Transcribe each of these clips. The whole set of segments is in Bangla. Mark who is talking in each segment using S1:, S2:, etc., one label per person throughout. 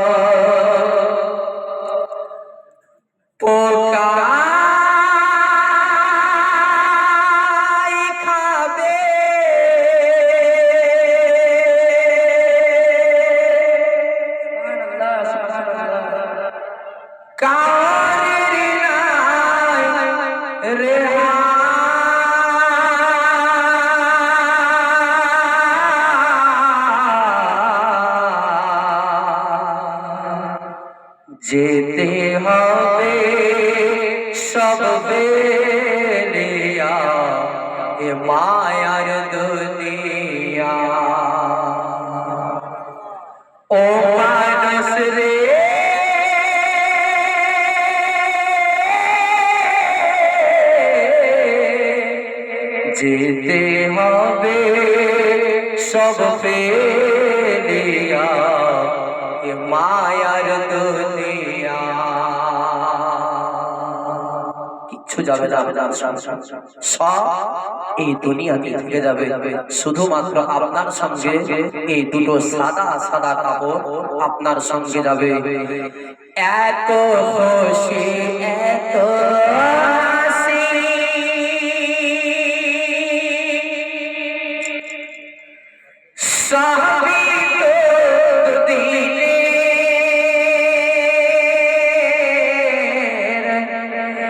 S1: Oh. যেতে হবে সব বেলিয়া এ মায়ার দুনিয়া। ও রে। যেতে হবে সব পেলিয়া এ মায়ার কিচ্ছু যাবে যাবে সব এই দুনিয়াতে থেকে যাবে। শুধুমাত্র আপনার সঙ্গে এই দুটো সাদা সাদা কাপড় আপনার সঙ্গে যাবে। এত খুশি, এত হাসি।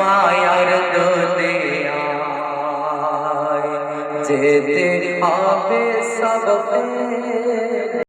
S1: মায়ার দুনিয়া যেতে হবে সব